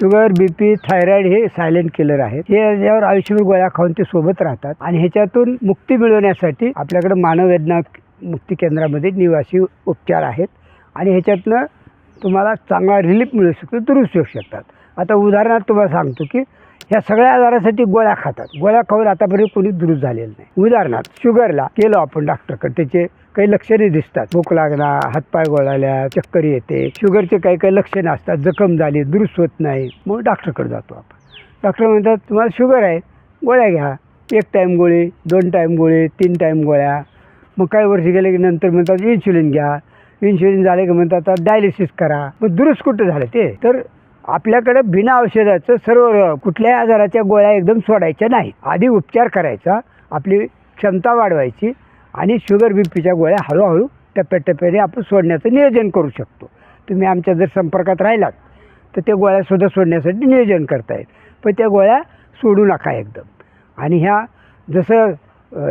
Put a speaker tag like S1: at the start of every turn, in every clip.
S1: Sugar BP thyroid हे silent killer आहेत. हे याच्यावर आयुष्यभर गोळ्या खाऊन ते सोबत राहतात. आणि ह्याच्यातून मुक्ती मिळवण्यासाठी आपल्याकडे मानववेदना मुक्ती केंद्रामध्ये निवासी उपचार आहेत. आणि ह्याच्यातनं तुम्हाला चांगला रिलीफ मिळू शकतो दुरुस्त होऊ शकतात. आता उदाहरणार्थ तुम्हाला सांगतो की ह्या सगळ्या आजारासाठी गोळ्या खातात. गोळ्या खाऊन आतापर्यंत कोणी दुरुस्त झालेलं नाही. उदाहरणार्थ शुगरला गेलो आपण डॉक्टरकडे. त्याचे काही लक्षणे दिसतात. भूक लागणार हातपाय गोळाल्या चक्कर येते. शुगरचे काही काही लक्षणं असतात. जखम झाली दुरुस्त होत नाही. मग डॉक्टरकडे जातो आपण. डॉक्टर म्हणतात तुम्हाला शुगर आहे. गोळ्या घ्या. एक टाईम गोळी दोन टाईम गोळी तीन टाईम गोळ्या. मग काही वर्ष गेले की नंतर म्हणतात इन्शुलिन घ्या. इन्शुलिन झाले की म्हणतात आता डायलिसिस करा. मग दुरुस्त कुठं झालं ते? तर आपल्याकडे बिना औषधाचं सर्व कुठल्याही आजाराच्या गोळ्या एकदम सोडायच्या नाही आधी उपचार करायचा आपली क्षमता वाढवायची आणि शुगर बी पीच्या गोळ्या हळूहळू टप्प्याटप्प्याने आपण सोडण्याचं नियोजन करू शकतो. तुम्ही आमच्या जर संपर्कात राहिलात तर त्या गोळ्यासुद्धा सोडण्यासाठी नियोजन करता येईल. पण त्या गोळ्या सोडू नका एकदम. आणि ह्या जसं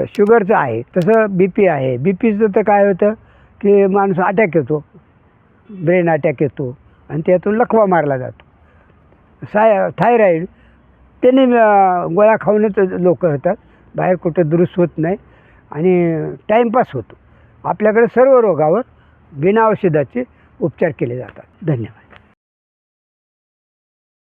S1: शुगरचं आहे तसं बी पी आहे. बी पीचं तर काय होतं की माणूस अटॅक येतो ब्रेन अटॅक येतो आणि त्यातून लखवा मारला जातो. साय थायरॉईड त्यांनी गोळ्या खाऊनच लोक होतात बाहेर कुठं दुरुस्त होत नाही. आणि टाईमपास होतो. आपल्याकडे सर्व रोगावर बिना औषधाचे उपचार केले जातात. धन्यवाद.